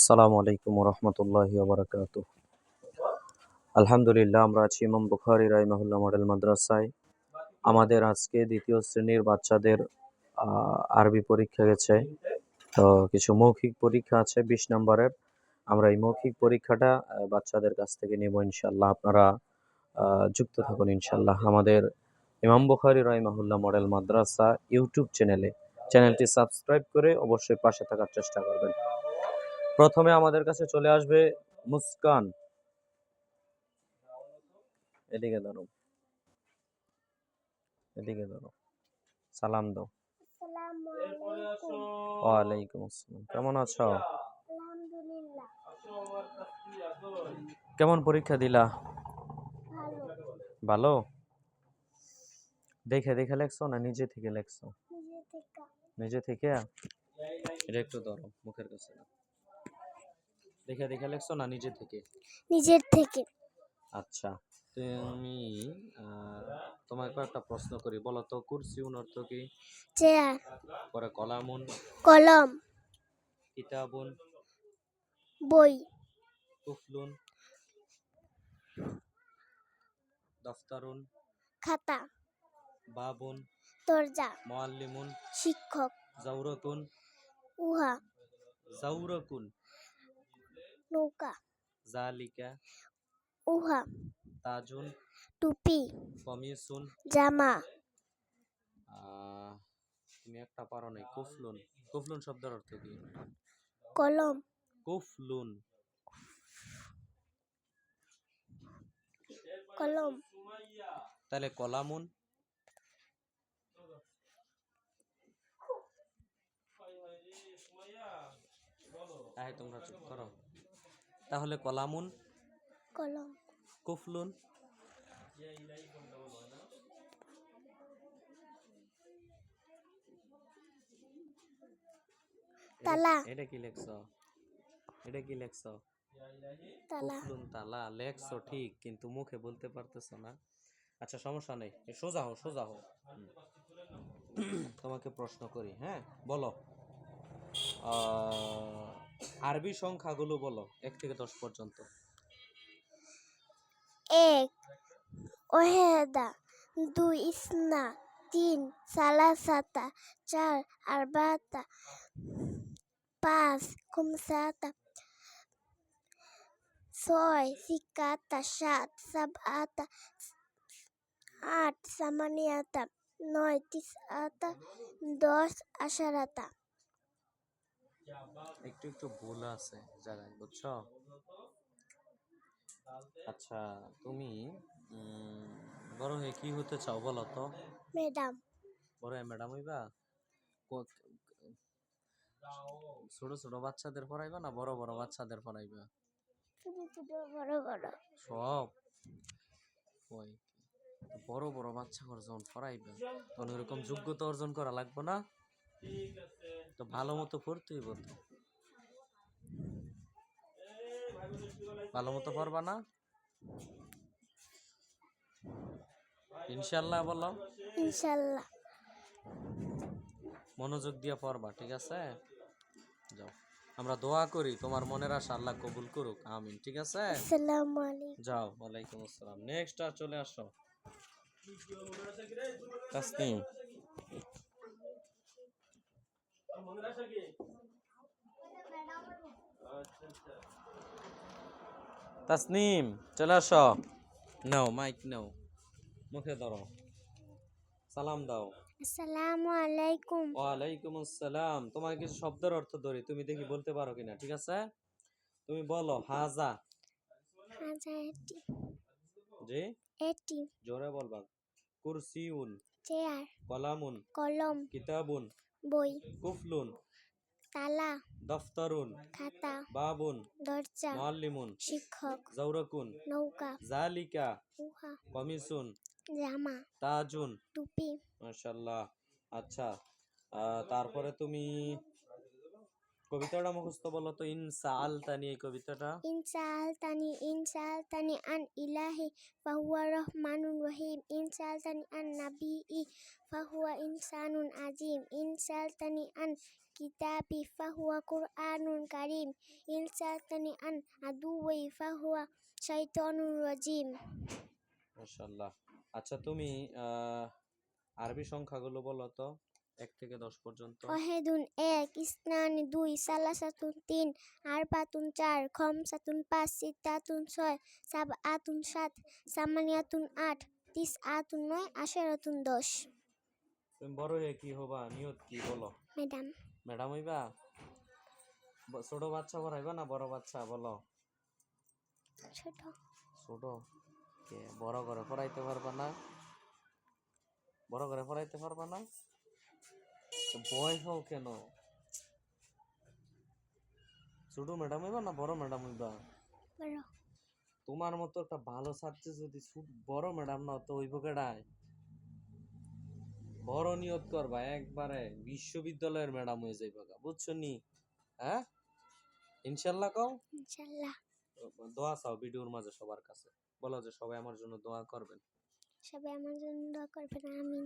আসসালামু আলাইকুম রহমতুল্লাহি ওবরাকাত আলহামদুলিল্লাহ, আমরা আছি ইমাম বুখারি রাইমাহুল্লাহ মডেল মাদ্রাসায়। আমাদের আজকে দ্বিতীয় শ্রেণির বাচ্চাদের আরবি পরীক্ষা গেছে। তো কিছু মৌখিক পরীক্ষা আছে বিশ নম্বরের। আমরা এই মৌখিক পরীক্ষাটা বাচ্চাদের কাছ থেকে নেব ইনশাল্লাহ আপনারা যুক্ত থাকুন ইনশাল্লাহ আমাদের ইমাম বুখারি রাইমাহুল্লাহ মডেল মাদ্রাসা ইউটিউব চ্যানেলে। চ্যানেলটি সাবস্ক্রাইব করে অবশ্যই পাশে থাকার চেষ্টা করবেন। প্রথমে আমাদের কাছে চলে আসবে মুস্কান। এদিকে ধরো। এদিকে ধরো। সালাম দাও। ওয়ালাইকুম আসসালাম। কেমন আছো? কেমন পরীক্ষা দিলা? ভালো। দেখে দেখে লেখছো না নিজে থেকে লেখছো? নিজে থেকে। এটা একটু ধরো মুখের কাছে। নাও। দেখে দেখে লেখছো না নিজে থেকে? নিজের থেকে। আচ্ছা তুমি তোমাকে একটা প্রশ্ন করি। বলো তো কুরসিউন অর্থ কি? চেয়ার। পরে কলামুন কলম। কিতাবুন বই। কুফলুন দফতারুন খাতা। বাবুন দরজা। মুআল্লিমুন শিক্ষক। জাউরাকুন উহা। জাউরাকুন নৌকা। জালিকা। উহা। তাজুন। টুপি। কমিসুন জামা। তুমি একটা পারো নাই কুফলুন। কুফলুন শব্দের অর্থ কি? কলম। কুফলুন। কলম। তাহলে কলামুন। আয় তোমরা চুপ করো। তাহলে কলামুন। কলম। কুফলুন। তালা। এটা কি লেখছো? এটা কি লেখছো? তালা। কুফলুন তালা লেখছো ঠিক কিন্তু মুখে বলতে পারতেছো না। আচ্ছা সমস্যা নেই। সোজা হও সোজা হুম। তোমাকে প্রশ্ন করি হ্যাঁ? বলো। আহ, আরবি সংখ্যাগুলো বলো, এক থেকে দশ পর্যন্ত। এক, ওহেদা, দুই, ইসনা, তিন, সালাসাতা, চার, আরবাতা, পাঁচ খুমসাতা ছয় সিকাতা সাত, সাবআতা, আট, সামানিয়াতা, নয়, তিসআতা, দশ, আশারাতা। একটু একটু ভুল আছে জায়গায় বুঝছ? আচ্ছা তুমি বড় হয়ে কি হতে চাও বলো তো? ম্যাডাম। বড় হয়ে ম্যাডাম হইবা? ছোট ছোট বাচ্চাদের পড়াইবা না বড় বড় বাচ্চাদের পড়াইবা? ছোট ছোট বড় বড় সব। ওই বড় বড় বাচ্চা যখন পড়াইবে তখন ওরকম যোগ্যতা অর্জন করা লাগবে না? তো ভালো মতো পড়তে তুই তো ভালো মতো পড়বা না? ইনশাল্লাহ বলো ইনশাল্লাহ মনোযোগ দিয়ে পড়বা ঠিক আছে? যাও। আমরা দোয়া করি তোমার মনের আশা আল্লাহ কবুল করুক। আমিন ঠিক আছে? আসসালামু আলাইকুম। যাও ওয়ালাইকুম আসসালাম। নেক্সট আর চলে আসো। তাসনিম। তাসনিম চলে আসো। নাও মাইক নাও। মুখে ধরো। সালাম দাও। আসসালামু আলাইকুম। ওয়ালাইকুম আসসালাম। তোমার কিছু শব্দের অর্থ ধরি তুমি দেখি বলতে পারো কিনা ঠিক আছে? তুমি বলো হাজা। হাজা এটি। জি? এটি। জোরে বলবা। কুরসিউন। চেয়ার। কলামুন। কলম। কিতাবুন। বই কুফলুন তালা দফতরুন খাতা বাবুন দরজা মুআল্লিমুন শিক্ষক জাউরাকুন নৌকা জালিকা উহা কমিসুন জামা তাজুন। টুপি। মাশাল্লাহ। আচ্ছা আহ, তারপরে তুমি কবিতাটা মুখস্থ বলো তো? ইনসা আলতানি এই কবিতাটা। ইনসা আলতানি ইনসা আলতানি আন ইলাহি ফাহুয়া রহমানুন রহিম। ইনসা আলতানি আন নাবি ফাহুয়া ইনসানুন আজিম। ইনসা আলতানি আন কিতাবি ফাহুয়া কুরআনুন কারিম। ইনসা আলতানি আন আদুওয়াই ফাহুয়া শাইতানুন রাজিম। মাশাআল্লাহ। আচ্ছা তুমি আরবি সংখ্যাগুলো বলো তো। এক থেকে দশ পর্যন্ত। অহেদুন এক স্নান দুই সালা সাতুন তিন আর পাতুন চার খম সাতুন পাঁচ সিতাতুন ছয় সাব আতুন সাত সামানিয়াতুন আট তিস আতুন নয় আশারাতুন দশ। তুমি বড় হয়ে কি হবা? নিয়ত কি বলো? ম্যাডাম। ম্যাডাম হইবা? ছোট বাচ্চা পড়াইবা না বড় বাচ্চা? বলো। ছোট। ছোট? কে? বড় করে পড়াইতে পারবা না? বড় করে পড়াইতে পারবা না? ভয় হও কেন ছোট ম্যাডাম হইবা না বড় ম্যাডাম হইবা তোমার মতো একটা ভালো ছাত্রী যদি বড় ম্যাডাম না তো হইব কেডায় বড় নিয়ত করবা একবারে বিশ্ববিদ্যালয়ের ম্যাডাম হয়ে যাইবা বুঝছ নি হ্যাঁ ইনশাল্লাহ কও ইনশাল্লাহ দোয়া চাও ভিডিওর মাঝে সবার কাছে বলো যে সবাই আমার জন্য দোয়া করবেন সবাই আমার জন্য দোয়া করবেন আমিন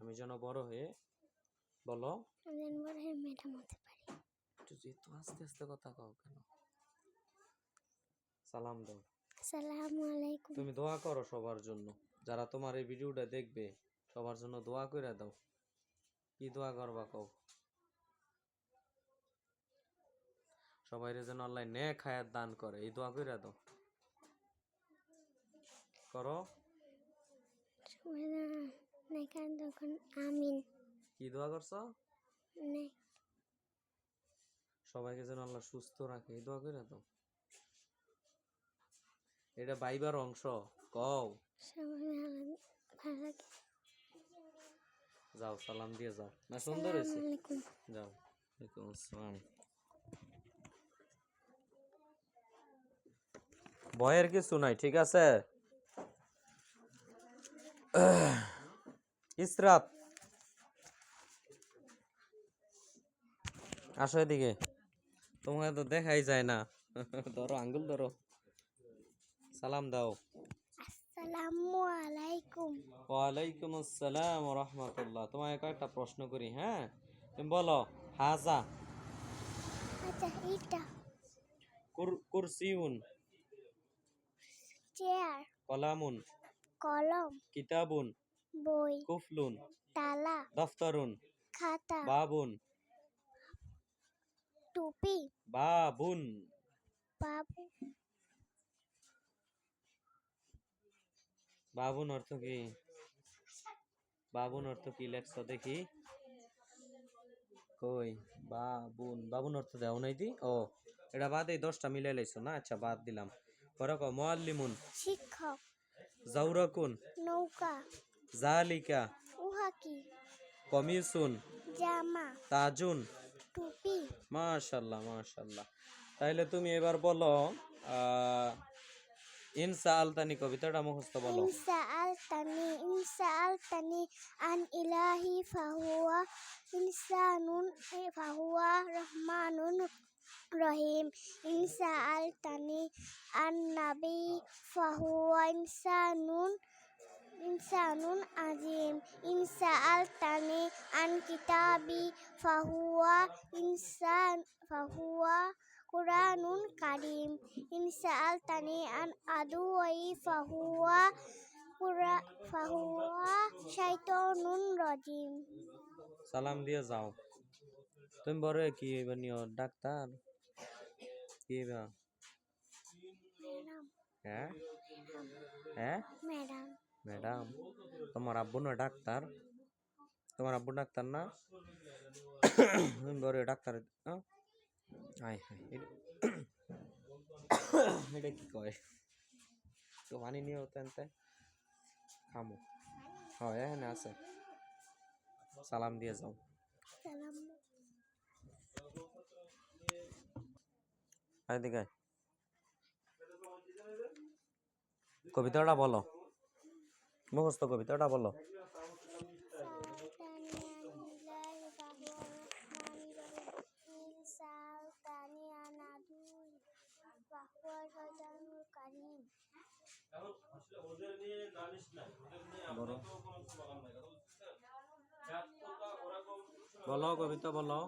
আমি যেন বড় হয়ে বলো। যেন বড় হয়ে ম্যাডাম হতে পারি। একটু আস্তে আস্তে কথা কও কেন? সালাম দাও। আসসালামু আলাইকুম। তুমি দোয়া করো সবার জন্য। যারা তোমার এই ভিডিওটা দেখবে সবার জন্য দোয়া করে দাও। কি দোয়া করবা কও? সবাই যেন আল্লাহ নে খায়াত দান করে এই দোয়া করে দাও। করো। তখন আমিন। কি দোয়া করছ? নে সবাইকে যেন আল্লাহ সুস্থ রাখে এই দোয়া করে দাও। এটা বাইবার অংশ কও। সবাই ভালো ভালো লাগে যাও সালাম দিয়ে যাও। না সুন্দর হয়েছে। যাও ওয়ালাইকুম আসসালাম। ভয়ের কিছু নাই ঠিক আছে? ইসরাত। আসো এদিকে। তোমাকে তো দেখাই যায় না। ধরো আঙ্গুল ধরো। সালাম দাও। আসসালামু আলাইকুম। ওয়ালাইকুম আসসালাম রহমতুল্লাহ। তোমাকে কয়েকটা প্রশ্ন করি হ্যাঁ? তুমি বলো হাজা। আচ্ছা কুরসিউন। চেয়ার। কলামুন। কলম। কিতাবুন। বই কুফলুন তালা দফতরুন খাতা বাবুন টুপি বাবুন। বাবু বাবুন অর্থ কি? বাবুন অর্থ কি লেখছো দেখি। কই? বাবুন। বাবুন অর্থ দেও নাই দি? ও এটা বাদ এই দশটা মিলাই লাইছো না? আচ্ছা বাদ দিলাম। পরে কও মুআল্লিমুন শিক্ষক। জাউরাকুন নৌকা। জালিকা উহা কি কমিসুন জামা তাজুন। টুপি। মাশাআল্লাহ মাশাআল্লাহ। তাহলে তুমি এবার বলো ইনসা আলতানি কবিতাটা মুখস্থ বলো। ইনসা আলতানি ইনসা আলতানি আন ইলাহি ফাহুয়া ইনসানুন ফাহুয়া রহমানুন রহিম। ইনসা আলতানি আন নাবি ফাহুয়া ইনসানুন ইনসানুন আজিম। ইনসা আল তানে আন কিতাবি ফাহুয়া ইনসান ফাহুয়া কুরআনুন কারিম। ইনসা আল তানে আন আদুয়াই ফাহুয়া কুরা ফাহুয়া শাইতানুন রাজিম। সালাম দিয়ে যাও। তুমি বড় কি বানিও ডাক্তার? কি হ্যাঁ? হ্যাঁ? ম্যাডাম। হ্যাঁ? ম্যাডাম তোমার আব্বু না ডাক্তার তোমার আব্বু ডাক্তার না বড় হয়ে ডাক্তার হ্যাঁ? আয় হায় এটা- কি কয় তো মানি নিও তেনতে খামো হয় এখানে আছে সালাম দিয়ে যাও আয় দিকে কবিতাটা বলো মুখস্থ কবিতা ওটা বলো। বলো কবিতা বলো।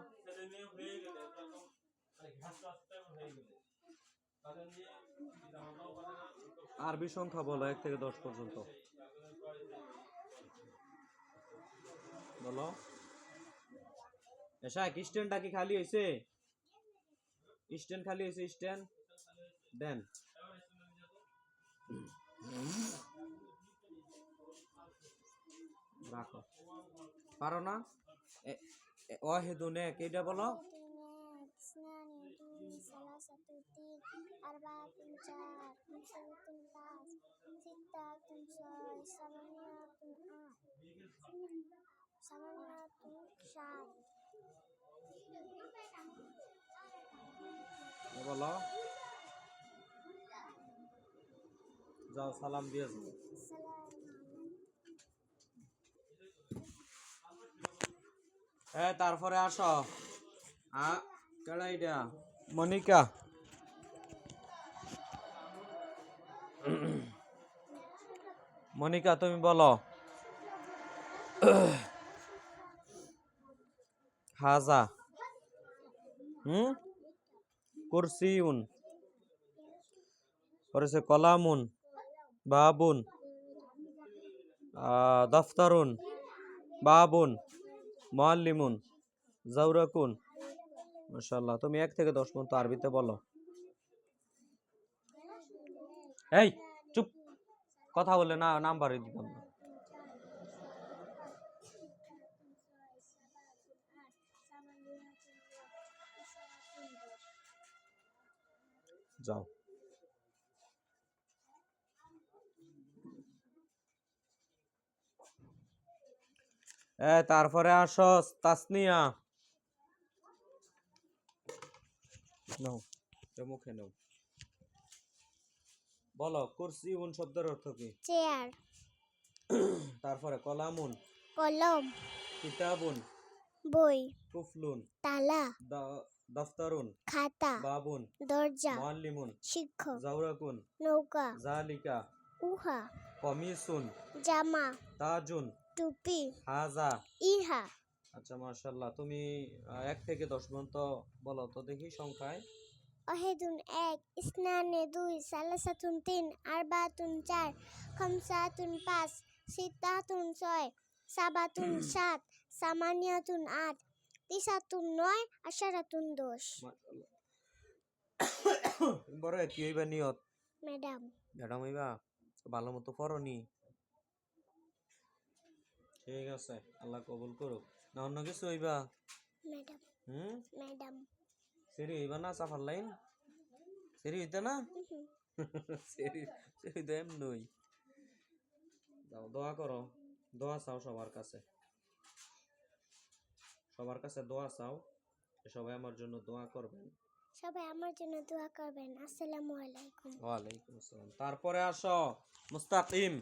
আরবি সংখ্যা বলো এক থেকে দশ পর্যন্ত। বলো এসা স্ট্যান্ডটা কি খালি হয়েছে স্ট্যান্ড খালি হয়েছে স্ট্যান্ড দেন রাখো পারো না এ- এ- অহেদুনে কেটা বলো اثنان اثنان ثلاثة اثنين أربعة চার خمسة পাঁচ ستة বলো। যাও সালাম দিয়ে যাও। হ্যাঁ তারপরে আস। কেডাইডা মনিকা। মনিকা তুমি বলো। হাজা হুম? কুরসিউন। পরেছে কলামুন, বাবুন দফতরুন, বাবুন মোয়াল্লিমুন জাউরাকুন মাশাআল্লাহ, তুমি এক থেকে দশ পর্যন্ত আরবিতে বলো। এই, চুপ। কথা বলে না নাম্বার দিতাম না। যাও। এ তারপরে আসো তাসনিয়া। নাও মুখে নাও। বলো কুরসি উন শব্দের অর্থ কি? চেয়ার। তারপরে কলামুন কলম। কিতাবুন বই। কুফলুন। তালা। দ- দফতরুন খাতা বাবুন দরজা মুআল্লিমুন শিক্ষক জাউরাকুন নৌকা জালিকা উহা কমিসুন জামা তাজুন টুপি হাজা। ইহা। আচ্ছা মাশাআল্লাহ তুমি এক থেকে দশ পর্যন্ত বলো তো দেখি সংখ্যায়। অহেদুন এক ইসনানে দুই সালাসাতুন তিন আরবাতুন চার খমসাতুন পাঁচ সিত্তাতুন ছয় সাবাতুন সাত সামানিয়াতুন আট তিসাতুন নয় আশারাতুন দশ। মাশাআল্লাহ। বড় কি হইবা নিয়ত? ম্যাডাম। ম্যাডাম হইবা? ভালো মতো পড়নি? ঠিক আছে আল্লাহ কবুল করুক। না অন্য কিছু হইবা? ম্যাডাম। হুম? ম্যাডাম। সেরি হইবা না চাফার লাইন? সেরি হইতে না? সেরি সেরি তো এমনই। দোয়া করো। দোয়া চাও সবার কাছে। সবার কাছে দোয়া চাও সবাই আমার জন্য দোয়া করবেন। সবাই আমার জন্য দোয়া করবেন। আসসালামু আলাইকুম। ওয়ালাইকুম আসসালাম। তারপরে আসো মুস্তাকিম।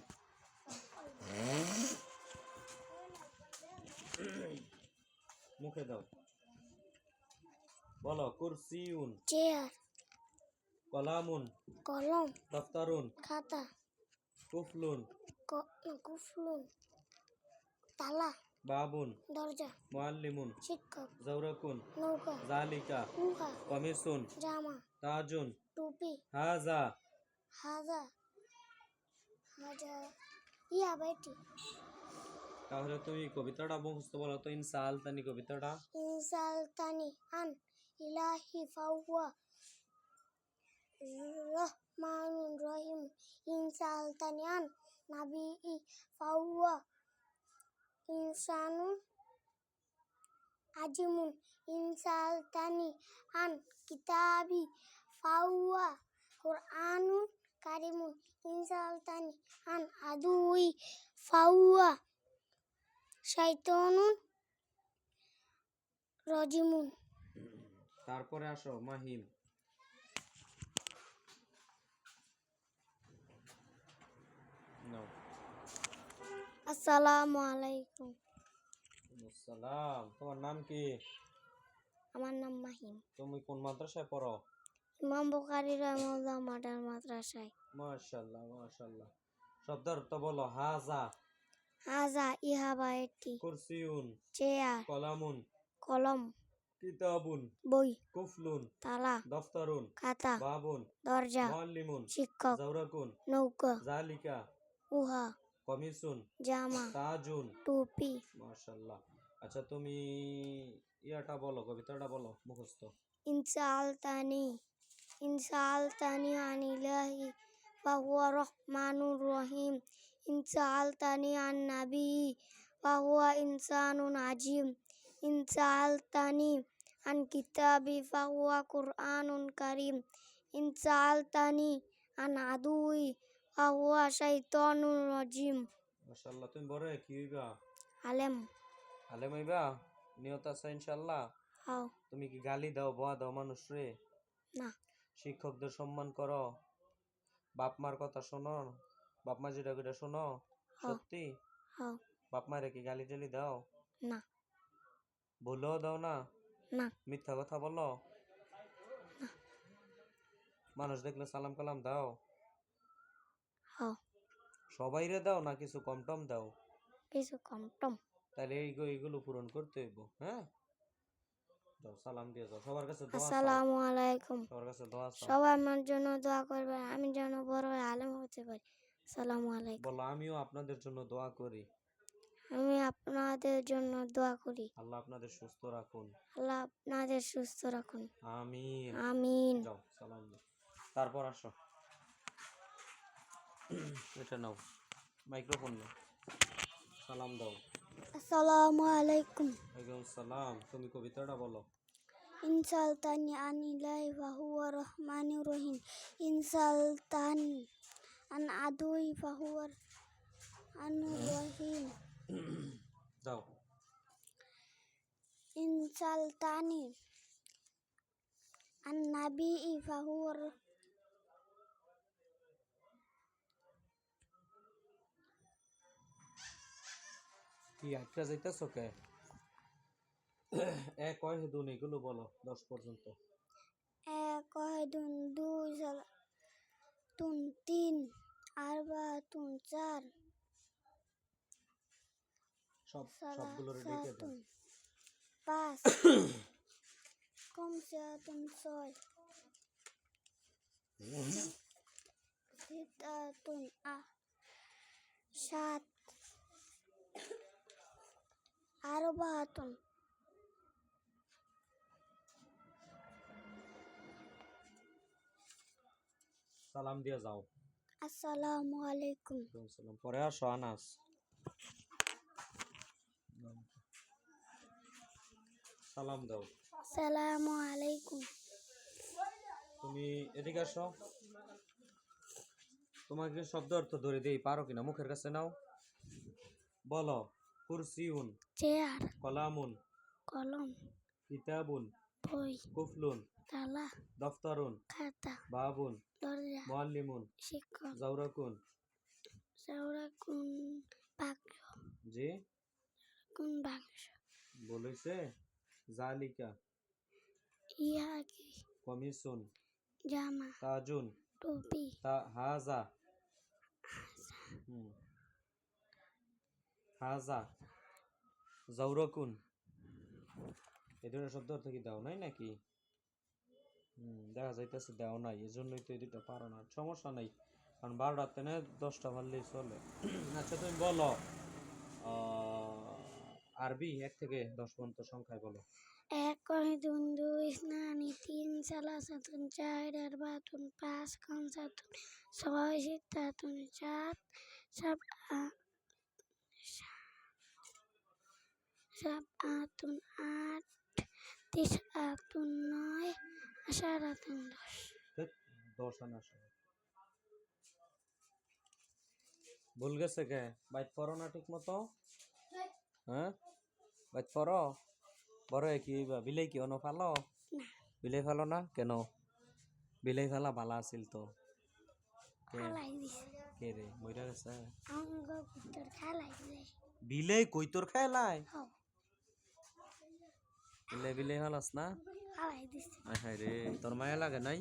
মুখে দাও। বলো কুরসিউন। চেয়ার। কলামুন। কলম। দফতারুন। খাতা। কুফলুন। কুফলুন। তালা। বাবুন দরজা মুআল্লিমুন শিক্ষক জাউরাকুন নৌকা জালিকা উহা কমিসুন জামা তাজুন টুপি হাজা হাজা হাজা ইয়া বেটি। তাহলে তুমি কবিতাটা মুখস্থ বলো তো ইনসাল তানি কবিতাটা। ইনসাল তানি আন ইলাহি ফাওয়া রহমানুর রহিম। ইনসাল তানি আন নাবি ফাওয়া ইনসানুন আজিমুন ইনসাল তানি আন কিতাবি ফাওয়া কুরআনুন কারিমুন ইনসাল তানি আন আদুই ফাওয়া শাইতানুন রজিমুন। তারপরে আসো মাহিম নাও আসসালামু আলাইকুম। সালাম তোমার নাম কি? আমার নাম মাহিম। তুমি কোন মাদ্রাসায় পড়ো? ইমাম বুখারি রহমাল্লাহ মাদ্রাসায়। মাশাআল্লাহ মাশাআল্লাহ। শব্দের অর্থ বলো হাজা। হাজা ইহা বা এটি কুরসিউন। চেয়ার। কলামুন। কলম। কিতাবুন। বই। কুফলুন। তালা। দফতারুন। খাতা। বাবুন। দরজা। মুআল্লিমুন শিক্ষক। জাওরাকুন। নৌকা। জালিকা। উহা। কমিসুন জামা। তাজুন টুপি। মাশাআল্লাহ আচ্ছা তুমি ইয়াটা বলো কবিতাটা বলো মুখস্থ। ইনসালতানি। ইনসালতানি আনিলাহি ফাহুয়া রহমানুর রহিম। ইনসালতানি আন নাবি ফাহুয়া ইনসানুন আজিম। ইনসালতানি আন কিতাবি ফাহুয়া কুরআনুন কারীম। ইনসালতানি আন আদুই শাইতানুর রাজিম। মাশাআল্লাহ তুমি বড় কি হইবা? আলেম। আলেম হইবা? নিয়ত আছে ইনশাআল্লাহ? হাও তুমি কি গালি দাও দাও মানুষ রে? না। শিক্ষকদের সম্মান করো। বাপ মার কথা শোনো। বাপ মা যেটা যেটা শোনো সত্যি? হাও বাপ মারে কি গালি টালি দাও? না। বলেও দাও না? না। মিথ্যা কথা বলো? মানুষ দেখলে সালাম কালাম দাও? হাও। সবাইরে দাও না কিছু কম টম দাও? কিছু কম টম তাহলে এইগুলো এইগুলো পূরণ করতে হইব হ্যাঁ? যাও সালাম দিয়ে যাও। সবার কাছে দোয়া। আসসালামু আলাইকুম। সবার কাছে দোয়া চাও। সবাই আমার জন্য দোয়া করবেন আমি যেন বড় হয়ে আলেম হতে পারি। আসসালামু আলাইকুম। বলো আমিও আপনাদের জন্য দোয়া করি। আমি আপনাদের জন্য দোয়া করি। আল্লাহ আপনাদের সুস্থ রাখুন। আল্লাহ আপনাদের সুস্থ রাখুন। আমিন। আমিন। যাও সালাম দাও তারপর আসো। এটা নাও। মাইক্রোফোন নাও। সালাম দাও। আসসালামু আলাইকুম। ওয়ালাইকুম সালাম। তুমি কবিতাটা বলো। ইনসালতানি আনিলাই ফাহুয়া রহমানুর রহিম। ইনসালতানি আন আদুই ফাহুয়া আনুর রহিম। যাও ইনসালতানি আন নাবি ফাহুয়া কি আটকা যাইতেছ কে? এক কয় দুন এগুলো বলো দশ পর্যন্ত। এক দুন দুই সাল- তুন তিন আর বা তুন চার। সব সবগুলো রেডি করে দাও। পাঁচ। কমসে তুন ছয়। সিতাতুন আ সাত। আরবাতুন সালাম দিয়ে যাও। আসসালামু আলাইকুম। সালাম। পরে আসো আনাস। সালাম দাও। আসসালামু আলাইকুম। তুমি এদিকে আসো। তোমাকে শব্দ অর্থ ধরে দেই পারো কিনা? মুখের কাছে নাও। বলো। কুরসিউন চেয়ার কলামুন কলম কিতাবুন বই কুফলুন তালা দফতারুন খাতা বাবুন দরজা মুআল্লিমুন শিক্ষক জাওরাকুন। চাউরা কোন বাক্স। জি? কোন বাক্স। বলেছে জালিকা ইহা কি কমিসুন জামা তাজুন টুপি তা হাজা। হুম। হাজা জাউরাকুন এই দুটো শব্দ অর্থ কি দাও নাই নাকি? দেখা যাইতেছে দেও নাই এই জন্যই তো এই দুটো পারো না। সমস্যা নাই, কারণ বারোটাতে না দশটা পারলেই চলে। আচ্ছা তুমি বলো আরবি এক থেকে দশ পর্যন্ত সংখ্যায় বলো। এক দুন দুই স্নানি, তিন সালাসাতুন চার আরবাতুন পাঁচ খামসাতুন ছয় সিত্তাতুন সাত সাত সাত আতুন আট তিস আতুন নয় আশারাতুন দশ। দশ আনা ভুল গেছে কে? বাইট পড়ো না ঠিক মতো? হ্যাঁ? বাইট পড়ো? বড় কি হইবা বিলাই কি অন ফালো? বিলাই ফালো না? কেন? বিলাই ফেলা ভালো আছিল তো। কে? রে? মইরা গেছে। বিলাই কই তোর খেলাই বিলে হল আস না আয় হায় রে তোর মায়া লাগে নাই?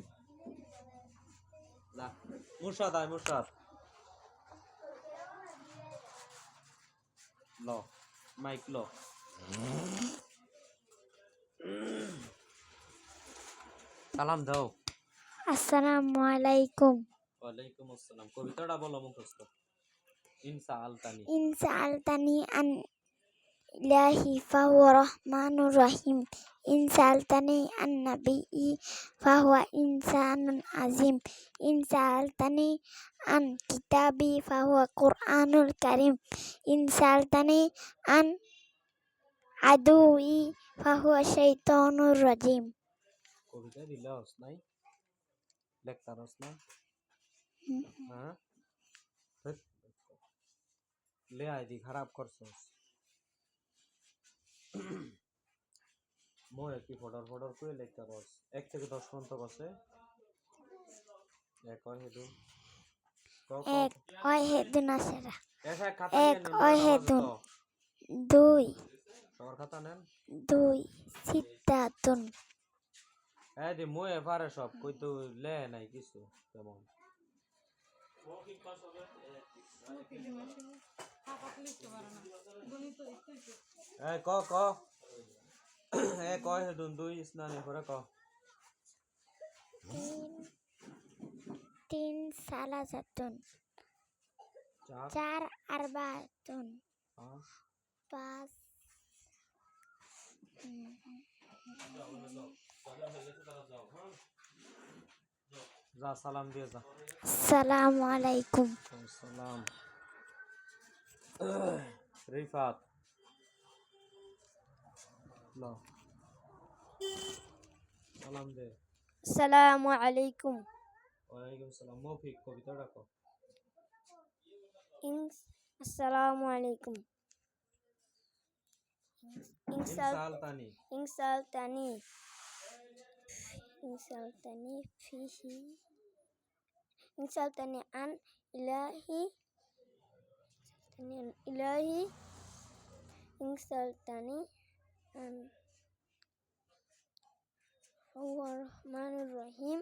লা মুরশাদ আয় মুরশাদ। ল মাইক ল। সালাম দাও। আসসালামু আলাইকুম। ওয়ালাইকুম আসসালাম। কবিতাটা বলো মুখস্থ। ইনসা আলতানি। ইনসা আলতানি আন ইলাহি ফাহুয়া রহমানুর রহিম ইন সালতানি আন নাবিই ফাহুয়া ইনসানুন আজিম ইন সালতানি আন কিতাবি ফাহুয়া কুরআনুল কারীম ইন সালতানি আন আদুই ফাহুয়া শাইতানুর রাজিম কবিতা দিলাস নাই লেখতারস নাই হ্যাঁ লে আইদি খারাপ করছস মোর কি ফডর ফডর করে লেখতারস এক থেকে দশ পর্যন্ত কছে এক হয় হেদু। এক ওই হেদুন আসারা এক। তো। দুই। সবার খাতা নেন। দুই। সিদ্ধাতুন এই দি মই এবারে সব কই তো লে নাই কিছু তেমন। ক ক। এ কয় হেদুন দুই স্নানে করে ক। তিন তিন সালাসাতুন চার চার আরবাতুন পাঁচ। যা সালাম দিয়ে যা। আসসালামু আলাইকুম। সালাম। রিফাত ল সালাম দে আসসালামু আলাইকুম ওয়ালাইকুম সালাম মৌখিক কবিতা ডাকো আসসালামু আলাইকুম ইনসালতানি ইনসালতানি ইনসালতানি ফিহি ইনসালতানি আন ইলাহি আন হুয়া রহমানুর রহিম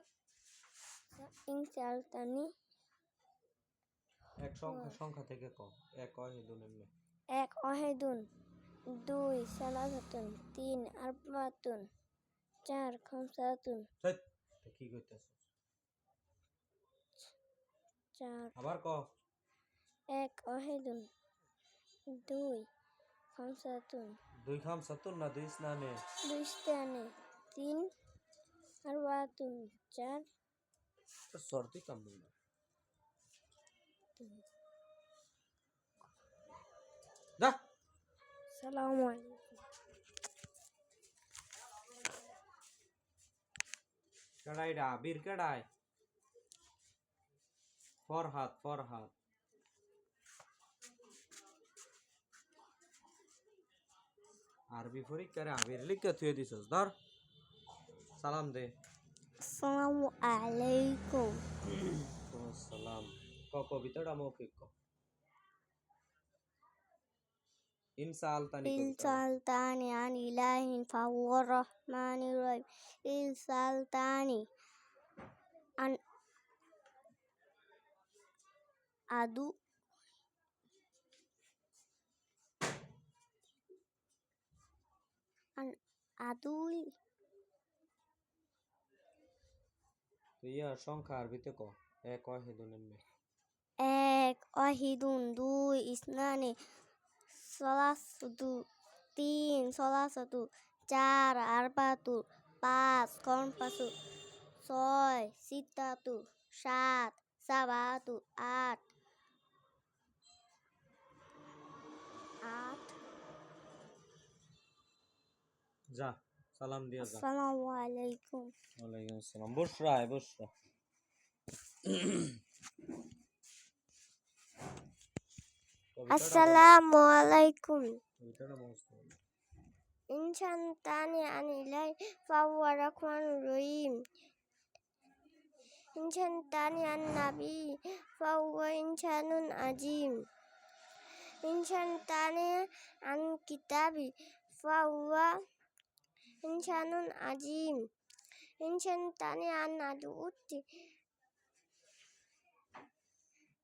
ইনসালতানি এক সংখ্যা সংখ্যা থেকে ক। এক কয় হেদুন এমনি। এক অহেদুন দুই সালাসাতুন। তিন আরবাতুন। চার খমসাতুন। কি কইতাছ? চার। আবার ক। এক অহেদুন দুই খমসাতুন দুই খাম সাতুন না দুই স্নানে দুই স্থানে তিন আরবাতুন চার তো সর্দি কামড় না যা সালামু আলাইকুম কেডাই ডা বীর কেডাই ফরহাদ ফরহাদ আরবি পরীক্ষারে আবির লিখে থুয়ে দিছস ধর। সালাম দে। আসসালামু আলাইকুম। সালাম ক কবিতাটা মৌখিক ক। ইনসালতানি ইনসালতানি আন ইলাহিন ফাহুয়া রহমানির রহিম। ইনসালতানি আন আদু আদুল। ইয়ার সংখ্যা আরবিতে ক। এক অহিদুন এক অহিদুন দুই ইসনানে সলাসতু তিন সলাসতু চার আরবাতু পাঁচ কনপাসু ছয় সিতাতু সাত সাবাতু আট যা সালাম দিয়া যা। আসসালামু আলাইকুম। ওয়ালাইকুম আসসালাম। বুশরা আয় বলো, আসসালামু আলাইকুম। ইনসান তানি আনিলাই ফাওয়া রহমান রহিম। ইনসান তানি আন নাবি ফাওয়া ইনসানুন আজিম। ইনসান তানি আন কিতাবি ফাওয়া ইনসানুন আজিম ইনসান তানি আন আদুতি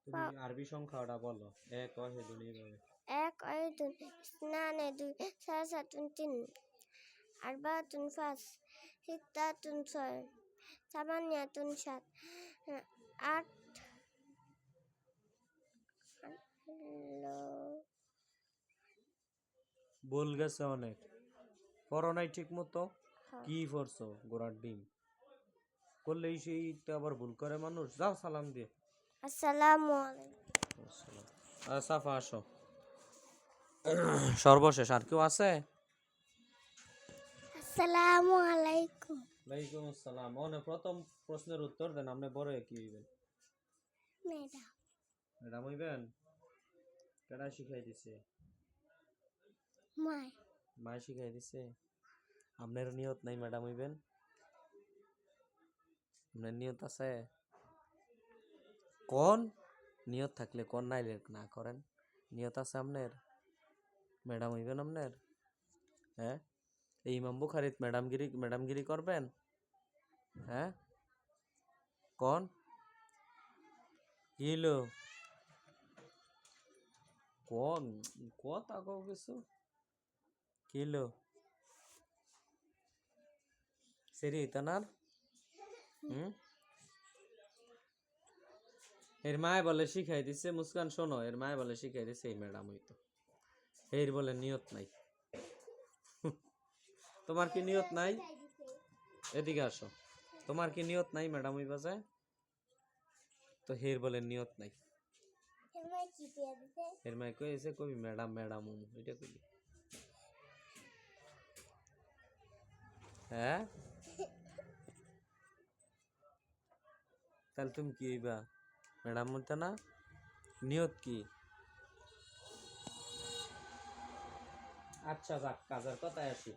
তুমি আরবি সংখ্যাটা বলো এক কয় হেদুন এইভাবে এক আয়তুন স্নানে দুই সাসাতুন তিন আরবাতুন পাঁচ সিত্তাতুন ছয় সামানিয়াতুন সাত আট ভুল গেছে অনেক পড়ো নাই ঠিক মতো হ্যাঁ। কি পড়ছো গোড়ার ডিম? করলেই সেই তো আবার ভুল করে মানুষ। যাও সালাম দিয়ে। আসসালামু আলাইকুম। সাফা আসো। সর্বশেষ আর কেউ আছে? আসসালামু আলাইকুম। ওয়ালাইকুম আসসালাম। মনে প্রথম প্রশ্নের উত্তর দেন। আপনি বড় কি হইবেন? ম্যাডাম। ম্যাডাম হইবেন? কেডা শিখাই দিছে? মাই। মা শিখাই দিছে। আপনার নিয়ত নাই, ম্যাডাম, হইবেন? আপনার নিয়ত আছে? কোন? নিয়ত থাকলে কোন নাইলে না করেন। নিয়ত আছে আপনার? ম্যাডাম, হইবেন আপনার? হ্যাঁ? এই ইমাম বুখারিত ম্যাডামগিরি ম্যাডামগিরি করবেন? হ্যাঁ? কোন? কি হইল? কোন? কথা কও কিছু? কি হইল সেরি তানার হুম? এর মায় বলে শিখাই দিছে মুস্কান শোনো এর মায় বলে শিখাই দিছে এই ম্যাডাম হইতো এর বলে নিয়ত নাই। তোমার কি নিয়ত নাই? এদিকে আসো। তোমার কি নিয়ত নাই ম্যাডাম হইবা যায় তো হের বলে নিয়ত নাই। এর মায় কইছে কবি ম্যাডাম ম্যাডাম এটা কইলি হ্যাঁ? তাহলে তুমি কি হইবা? ম্যাডাম বলতে না, নিয়ত কি? আচ্ছা যাক, কাজের কথায় আসি।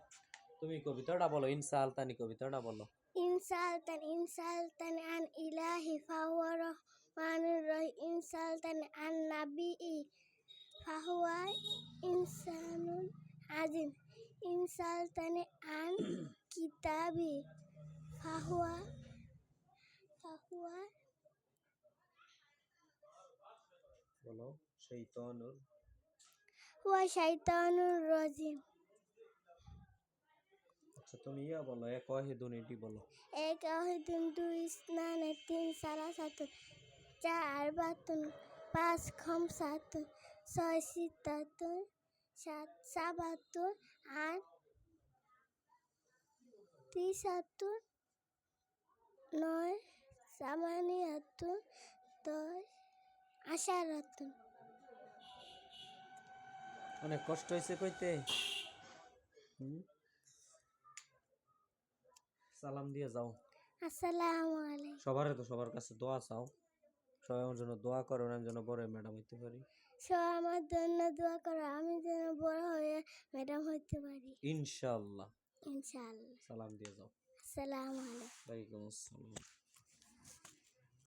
তুমি কবিতাটা বলো ইনসাল তানি কবিতাটা বলো। ইনসালতান ইনসালতান আন ইলাহি ফাহুয়া রহমানুর রহিম। ইনসালতান আন নাবিই ফাহুয়া ইনসানুন আজিম। ইনসালতান আন কিতাবি ফাহুয়া ফাহুয়া বলো শৈতানুর। হুয়া শাইতানুর রাজিম আচ্ছা তুমি ইয়া বলো এক ওয়াহিদুন এটি বলো। এক আহিদুন দুই স্নানে তিন সারা সাতুন চার বাতুন পাঁচ খম সাতুন ছয় সিতাতুন সাত সাবাতুন আট তিসাতুন নয় সামানিয়াতুন দশ আশারাতুন অনেক কষ্ট হয়েছে কইতে? সালাম দিয়ে যাও। আসসালামু আলাইকুম। সবার তো সবার কাছে দোয়া চাও। সবাই আমার জন্য দোয়া করো আমি যেন বড় ম্যাডাম হইতে পারি। সব আমার জন্য দোয়া করো আমি যেন বড় হয়ে ম্যাডাম হতে পারি। ইনশাআল্লাহ। ইনশাআল্লাহ। সালাম দিয়ে যাও। আসসালামু আলাইকুম। ওয়ালাইকুম আসসালাম।